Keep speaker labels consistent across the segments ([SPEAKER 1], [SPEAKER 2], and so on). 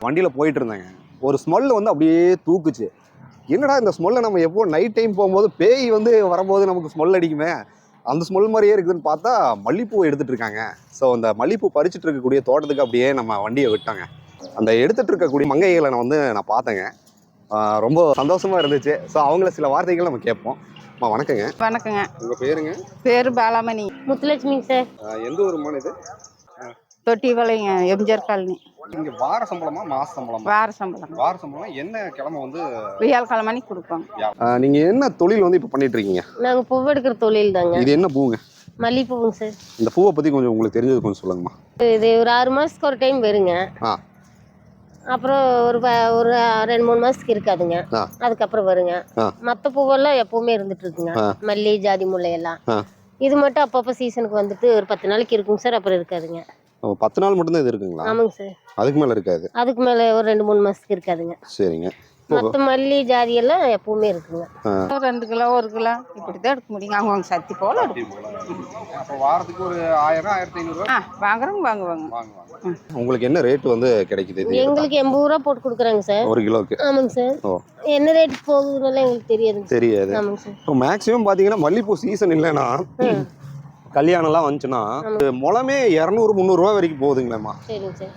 [SPEAKER 1] வண்டியில் போயிட்டு இருந்தேங்க ஒரு ஸ்மெல் வந்து அப்படியே தூக்குச்சு என்னடா இந்த ஸ்மெல்லை நம்ம எப்போ நைட் டைம் போகும்போது பேய் வந்து வரும்போது நமக்கு ஸ்மெல் அடிக்குமே? அந்த ஸ்மெல் மாதிரியே இருக்குதுன்னு பார்த்தா மல்லிப்பூ எடுத்துட்டு இருக்காங்க ஸோ அந்த மல்லிப்பூ பறிச்சுட்டு இருக்கக்கூடிய தோட்டத்துக்கு அப்படியே நம்ம வண்டியை விட்டாங்க. அந்த எடுத்துட்டு இருக்கக்கூடிய மங்கைகளை நான் வந்து நான் பார்த்தேங்க. ஆஹ் ரொம்ப சந்தோஷமா இருந்துச்சு. ஸோ அவங்கள சில வார்த்தைகள் நம்ம கேட்போம். அம்மா வணக்கங்க.
[SPEAKER 2] வணக்கங்க.
[SPEAKER 1] உங்க பேருங்க?
[SPEAKER 2] பேரு பாலாமணி.
[SPEAKER 3] முத்துலட்சுமிங்க சார்.
[SPEAKER 1] எந்த ஒரு இது?
[SPEAKER 2] தொட்டி வளைங்க எம்ஜிஆர் காலனி.
[SPEAKER 1] இங்க வார சம்பளமா மாச சம்பளமா?
[SPEAKER 2] வார சம்பளம்.
[SPEAKER 1] வார சம்பளம் என்ன கிழமை வந்து
[SPEAKER 2] வியாழ கிழமணிக்கு கொடுப்பாங்க
[SPEAKER 1] நீங்க என்ன தொழில் வந்து இப்போ பண்ணிட்டு இருக்கீங்க?
[SPEAKER 3] நாங்க பூ எடுக்கிற தொழில் தாங்க.
[SPEAKER 1] இது என்ன பூங்க?
[SPEAKER 3] மல்லிகைப்பூங்க சார்.
[SPEAKER 1] இந்த பூவை பத்தி கொஞ்சம் உங்களுக்கு தெரிஞ்சது கொஞ்சம் சொல்லுங்கம்மா.
[SPEAKER 3] இது ஒரு ஆறு மாசத்துக்கு ஒரு டைம் வருங்க. அப்புறம் ஒரு ப- ஒரு ரெண்டு மூணு மாசத்துக்கு இருக்காதுங்க.
[SPEAKER 1] ஆ.
[SPEAKER 3] அதுக்கப்புறம் வருங்க.
[SPEAKER 1] ஆ.
[SPEAKER 3] மத்த பூவெல்லாம் எப்பவுமே இருந்துட்டு இருக்குங்க
[SPEAKER 1] ஆ.
[SPEAKER 3] மல்லி ஜாதி முல்லை எல்லாம்
[SPEAKER 1] ஆ.
[SPEAKER 3] இது மட்டும் அப்பப்போ சீசனுக்கு வந்துட்டு ஒரு பத்து நாளைக்கு இருக்குங்க சார் அப்புறம் இருக்காதுங்க.
[SPEAKER 1] ஓ, பத்து நாள் மட்டும்தான் இது இருக்குங்களா?
[SPEAKER 3] ஆமாங்க சார்.
[SPEAKER 1] அதுக்கு மேல இருக்காது.
[SPEAKER 3] அதுக்கு மேல ஒரு ரெண்டு மூணு மாசத்துக்கு இருக்காதுங்க.
[SPEAKER 1] சரிங்க.
[SPEAKER 3] மத்த மல்லி ஜாதி எல்லாம் எப்பவுமே இருக்குங்க.
[SPEAKER 2] ரெண்டு கிலோ ஒரு கிலோ. இப்படி தான் எடுக்க முடியுங்க. அவங்க அவங்க சக்தி போல.
[SPEAKER 1] வாரத்துக்கு ஒரு ஆயிரம் ஆயிரத்தி ஐநூறு
[SPEAKER 2] வாங்குறவங்க வாங்குவாங்க.
[SPEAKER 1] உங்களுக்கு என்ன ரேட் வந்து கிடைக்குது இது?
[SPEAKER 3] எங்களுக்கு எண்பது ரூபா போட்டு கொடுக்குறாங்க சார்.
[SPEAKER 1] ஒரு கிலோக்கு?
[SPEAKER 3] ஆமாங்க சார். என்ன ரேட் போகுதுன்னு எங்களுக்கு தெரியாதுங்க
[SPEAKER 1] தெரியாது.
[SPEAKER 3] ஆமாங்க சார்.
[SPEAKER 1] இப்போ மேக்ஸிமம் பார்த்தீங்கன்னா மல்லிப்பூ சீசன் இல்லைன்னா கல்யாணம்லாம் வந்துச்சுன்னா முளமே இரநூறு முந்நூறுரூவா வரைக்கும் போகுதுங்களேம்மா?
[SPEAKER 3] சரிங்க சார்.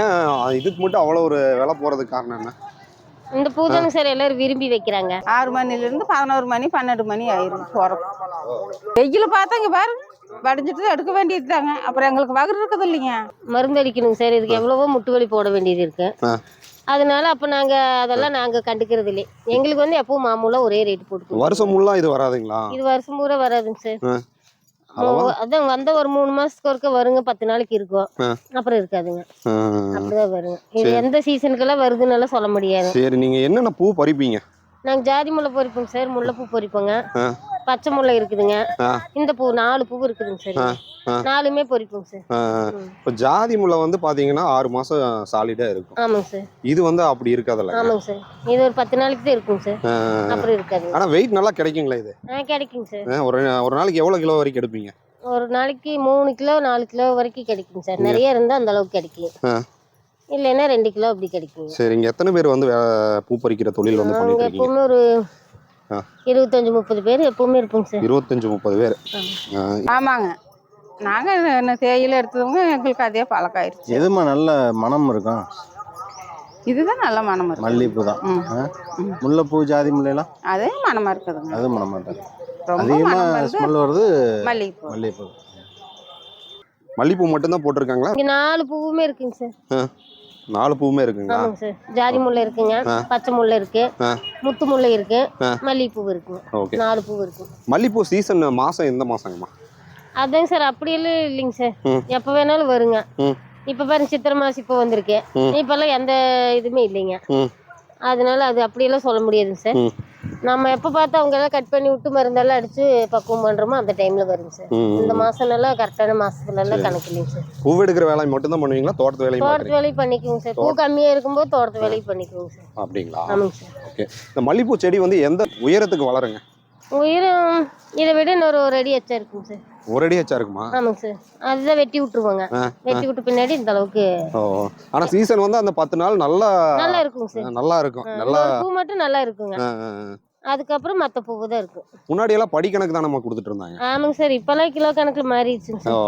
[SPEAKER 1] ஏன் இதுக்கு மட்டும் அவ்வளோ ஒரு விலை போகிறதுக்கு காரணம் என்ன?
[SPEAKER 3] இந்த பூ தாங்க சார் எல்லாரும் விரும்பி வைக்கிறாங்க.
[SPEAKER 2] ஆறு மணிலேருந்து பதினோரு மணி பன்னெண்டு மணி ஆயிரும் போகிறோம் வெயில் பார்த்தாங்க பாருங்க வடிஞ்சிட்டு எடுக்க வேண்டியது தாங்க. அப்புறம் எங்களுக்கு வகுறு இருக்குது இல்லைங்க.
[SPEAKER 3] மருந்து அடிக்கணுங்க சார். இதுக்கு எவ்வளவோ முட்டு வலி போட வேண்டியது இருக்கு. அதனால அப்ப நாங்க அதெல்லாம் நாங்க கண்டுக்கிறது இல்லை. எங்களுக்கு வந்து எப்பவும் மாமூலா ஒரே ரேட் போட்டு.
[SPEAKER 1] வருஷம் ஃபுல்லாக இது வராதுங்களா?
[SPEAKER 3] இது வருஷம் பூரா வராதுங்க சார்? அதான் வந்த ஒரு மூணு மாசத்துக்கு ஒருக்க வருங்க பத்து நாளைக்கு இருக்கும். அப்புறம் இருக்காதுங்க. அப்படிதான் வருங்க. இது எந்த சீசனுக்கெல்லாம் வருதுன்னு சொல்ல முடியாது.
[SPEAKER 1] சரி நீங்கள் என்னென்ன பூ பறிப்பீங்க?
[SPEAKER 3] நாங்க ஜாதி முல்லை பொறிப்போங்க சார் முல்லைப்பூ பொறிப்போங்க. பச்சை முல்லை இருக்குதுங்க. இந்த பூ நாலு பூ இருக்குதுங்க சார். நாலுமே பொறிப்போங்க சார்.
[SPEAKER 1] இப்போ ஜாதி முல்லை வந்து பார்த்தீங்கன்னா ஆறு மாதம் சாலிடாக இருக்கும்.
[SPEAKER 3] ஆமாங்க சார்.
[SPEAKER 1] இது வந்து அப்படி இருக்காதுல்ல
[SPEAKER 3] ஆமாங்க சார். இது ஒரு பத்து நாளைக்கு தான் இருக்குங்க சார். அப்புறம் இருக்காதுங்க
[SPEAKER 1] ஆனால் வெயிட் நல்லா கிடைக்குங்களா இது?
[SPEAKER 3] கிடைக்குங்க சார்.
[SPEAKER 1] ஒரு ஒரு நாளைக்கு எவ்வளோ கிலோ வரைக்கும் எடுப்பீங்க?
[SPEAKER 3] ஒரு நாளைக்கு மூணு கிலோ நாலு கிலோ வரைக்கும் கிடைக்குங்க சார். நிறைய இருந்தால் அந்த அளவுக்கு கிடைக்கும். இல்லைன்னா ரெண்டு கிலோ அப்படி கிடைக்குங்க.
[SPEAKER 1] சரி இங்கே எத்தனை பேர் வந்து பூ பறிக்கிற தொழில் வந்து பண்ணிட்டு இருக்கீங்க?
[SPEAKER 3] ஒரு. இருபத்தஞ்சு முப்பது பேர் எப்பவுமே இருப்போங்க சார்.
[SPEAKER 1] இருபத்தஞ்சு முப்பது பேர்.
[SPEAKER 2] ஆமாங்க. நாங்கள் என்ன தேயிலை எடுத்தவங்க எங்களுக்கு அதே பழக்கம் ஆயிடுச்சு.
[SPEAKER 4] எதுமா நல்ல மனம் இருக்கும்
[SPEAKER 2] இதுதான் நல்ல மனம் இருக்கு.
[SPEAKER 4] மல்லிகைப்பூ தான்? முல்லைப்பூ ஜாதி முல்லைலாம்
[SPEAKER 2] அதே மனமா இருக்குதுங்க.
[SPEAKER 4] அது மனமா தான்
[SPEAKER 2] ரொம்ப
[SPEAKER 4] அதிகமாக ஸ்மெல் வருது
[SPEAKER 2] மல்லிகைப்பூ.
[SPEAKER 4] மல்லிகைப்பூ.
[SPEAKER 1] மல்லிப்பூ மட்டும்தான் போட்டிருக்காங்களா?
[SPEAKER 3] இங்கே நாலு பூவுமே இருக்குங்க சார்.
[SPEAKER 1] நாலு பூவுமே இருக்குங்களா
[SPEAKER 3] ஆமாங்க சார் ஜாதி முல்லை இருக்குங்க. பச்சை முல்லை இருக்கு. முத்து முல்லை இருக்கு. மல்லிகைப்பூ இருக்குங்க நாலு பூ இருக்கு
[SPEAKER 1] மல்லிப்பூ சீசன் மாதம் எந்த மாதங்கம்மா
[SPEAKER 3] அதாங்க சார் அப்படியெல்லாம் இல்லைங்க சார். எப்போ வேணாலும் வருங்க. இப்போ பாருங்க சித்திரை மாசம் இப்போ வந்திருக்கு
[SPEAKER 1] ம்.
[SPEAKER 3] இப்போல்லாம் எந்த இதுவுமே இல்லைங்க. அதனால அது அப்படியெல்லாம் சொல்ல முடியாதுங்க சார். நம்ம எப்போ பார்த்து அவங்க எல்லாம் கட் பண்ணி விட்டு மருந்தெல்லாம் அடிச்சு பக்குவம் பண்றோமோ அந்த டைம்ல வருங்க சார். இந்த மாசம் எல்லாம் கரெக்டான மாசத்துல எல்லாம் கணக்கு இல்லைங்க சார்
[SPEAKER 1] பூ எடுக்கிற வேலை மட்டும்தான் பண்ணுவீங்களா? தோட்டத்து வேலையும்
[SPEAKER 3] தோட்டத்து வேலையும் பண்ணிக்குவோங்க சார் பூ கம்மியா இருக்கும்போது தோட்டத்து வேலையும் பண்ணிக்குவோங்க சார்
[SPEAKER 1] அப்படிங்களா?
[SPEAKER 3] ஆமாங்க சார்
[SPEAKER 1] ஓகே. இந்த மல்லிப்பூ செடி வந்து எந்த உயரத்துக்கு வளருங்க?
[SPEAKER 3] உயிரும் இதை விட இன்னொரு ஒரு அடி எச்சா இருக்குங்க சார்
[SPEAKER 1] ஒரு அடி வச்சா இருக்குமா?
[SPEAKER 3] ஆமாங்க சார் அதுதான் வெட்டி விட்டுருவாங்க. வெட்டி விட்டு பின்னாடி இந்த அளவுக்கு
[SPEAKER 1] ஓ ஆனால் சீசன் வந்து அந்த பத்து நாள் நல்லா
[SPEAKER 3] நல்லா இருக்குங்க சார்
[SPEAKER 1] நல்லா இருக்கும். நல்லா
[SPEAKER 3] பூ மட்டும் நல்லா இருக்குங்க. அதுக்கப்புறம் மற்ற பூவு தான் இருக்கும்.
[SPEAKER 1] முன்னாடி எல்லாம் படிக்கணக்கு தான் நம்ம கொடுத்துட்டு இருந்தாங்க?
[SPEAKER 3] ஆமாங்க சார் இப்பெல்லாம் கிலோ கணக்குல மாறிடுச்சுங்க சார்.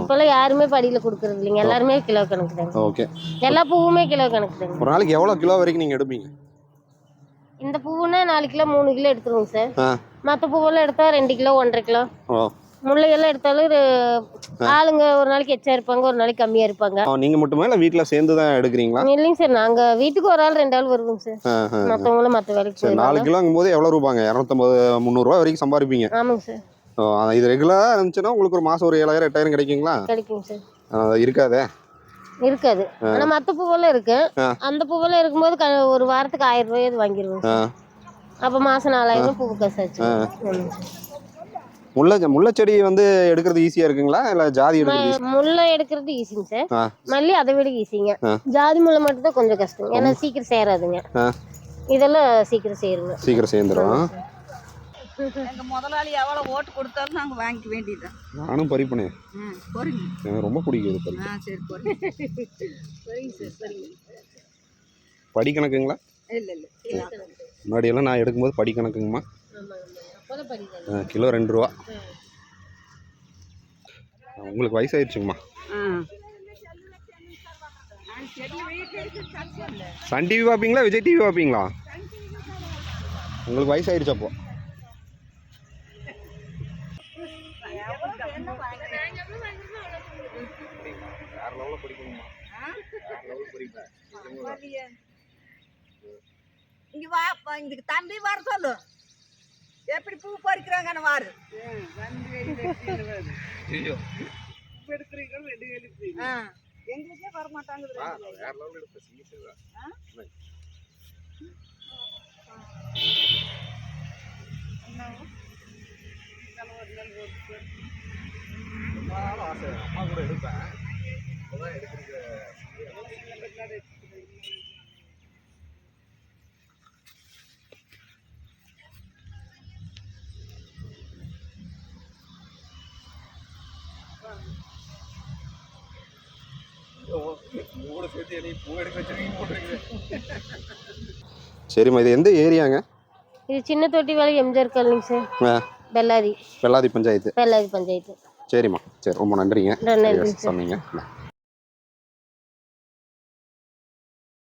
[SPEAKER 3] இப்பெல்லாம் யாருமே படியில கொடுக்கறது இல்லைங்க. எல்லாருமே கிலோ கணக்கு தாங்க
[SPEAKER 1] ஓகே.
[SPEAKER 3] எல்லா பூவுமே கிலோ கணக்கு தாங்க
[SPEAKER 1] ஒரு நாளைக்கு எவ்வளோ கிலோ வரைக்கும் நீங்கள் எடுப்பீங்க?
[SPEAKER 3] இந்த பூவுன்னா நாலு கிலோ மூணு கிலோ எடுத்துருவோங்க சார். மற்ற பூவெல்லாம் எடுத்தா ரெண்டு கிலோ ஒன்றரை கிலோ. முல்லையெல்லாம் எடுத்தாலும் ஒரு ஆளுங்க ஒரு நாளைக்கு எச்சா இருப்பாங்க ஒரு நாளைக்கு கம்மியா இருப்பாங்க.
[SPEAKER 1] நீங்கள் மட்டுமே இல்லை வீட்டில் சேர்ந்து தான் எடுக்கிறீங்களா?
[SPEAKER 3] இல்லைங்க சார் நாங்க வீட்டுக்கு ஒரு ஆள் ரெண்டு ஆள் வருவோங்க சார்.
[SPEAKER 1] ஆ, ஆ.
[SPEAKER 3] மற்றவங்களும் மற்ற வேலைக்கு
[SPEAKER 1] சரி நாலு கிலோங்கும் போது எவ்வளோ ரூபாங்க? இரநூத்தம்பது முந்நூறுரூவா வரைக்கும் சம்பாதிப்பீங்க.
[SPEAKER 3] ஆமாங்க சார்.
[SPEAKER 1] ஓ, ஆ, இது ரெகுலராக இருந்துச்சுன்னா உங்களுக்கு ஒரு மாதம் ஒரு ஏழாயிரம் எட்டாயிரம் கிடைக்குங்களா?
[SPEAKER 3] கிடைக்குங்க சார்.
[SPEAKER 1] ஆ, இருக்காதே?
[SPEAKER 3] இருக்காது. ஆனா மற்ற பூவெல்லாம் இருக்கு.
[SPEAKER 1] ஆ.
[SPEAKER 3] அந்த பூவெல்லாம் இருக்கும்போது க- ஒரு வாரத்துக்கு ஆயிரம் ரூபாய் வாங்கிடுவோங்க
[SPEAKER 1] ஆ.
[SPEAKER 3] அப்ப மாசம் நாலாயிரம் பூ காசு ஆச்சு. ஆமாங்க சார்.
[SPEAKER 1] முல்லை முல்லைச்செடி வந்து எடுக்கிறது ஈஸியாக இருக்குங்களா? இல்லை ஜாதி எடுக்கிறது
[SPEAKER 3] முல்லை எடுக்கிறது ஈஸிங்க சார். மல்லி அதை விட ஈஸிங்க. ஜாதி முல்லை மட்டும் தான் கொஞ்சம் கஷ்டம் ஏன்னா சீக்கிரம் சேராதுங்க. இதெல்லாம் சீக்கிரம் சேருங்க.
[SPEAKER 1] சீக்கிரம் சேர்ந்துடும்
[SPEAKER 5] எங்க முதலாளி எவ்வளவு ஓட்டு கொடுத்தாலும் நாங்க வாங்கிக்க வேண்டியதுதான்.
[SPEAKER 1] நானும் பறிப்பனே. எனக்கு ரொம்ப பிடிக்கும் இது
[SPEAKER 5] சரி சரிங்க
[SPEAKER 1] படி கணக்குங்களா?
[SPEAKER 5] இல்ல இல்ல.
[SPEAKER 1] முன்னாடியெல்லாம் நான் எடுக்கும்போது படி கணக்குங்கம்மா. கிலோ ரெண்டு ரூபா. உங்களுக்கு வயசாயிடுச்சுங்கம்மா. சன் டிவி பார்ப்பீங்களா விஜய் டிவி பார்ப்பீங்களா உங்களுக்கு வயசாயிருச்சு அப்போ.
[SPEAKER 5] இங்க வா இங்க தம்பி வர சொல்லு. எப்படி பூ பறிக்கிறாங்கன்னு வாரு. எங்களுக்கே வர மாட்டாங்க
[SPEAKER 1] அம்மா கூட எடுப்பேன். சரிம்மா இது எந்த ஏரியாங்க?
[SPEAKER 3] இது சின்ன தொட்டி வேலை எம்ஜிஆர் காலனிங்க சார். பெல்லாதி
[SPEAKER 1] வெள்ளாதி. பஞ்சாயத்து.
[SPEAKER 3] பெல்லாதி பஞ்சாயத்து.
[SPEAKER 1] சரிம்மா சரி ரொம்ப நன்றிங்க.
[SPEAKER 3] நன்றி
[SPEAKER 1] சொன்னீங்க.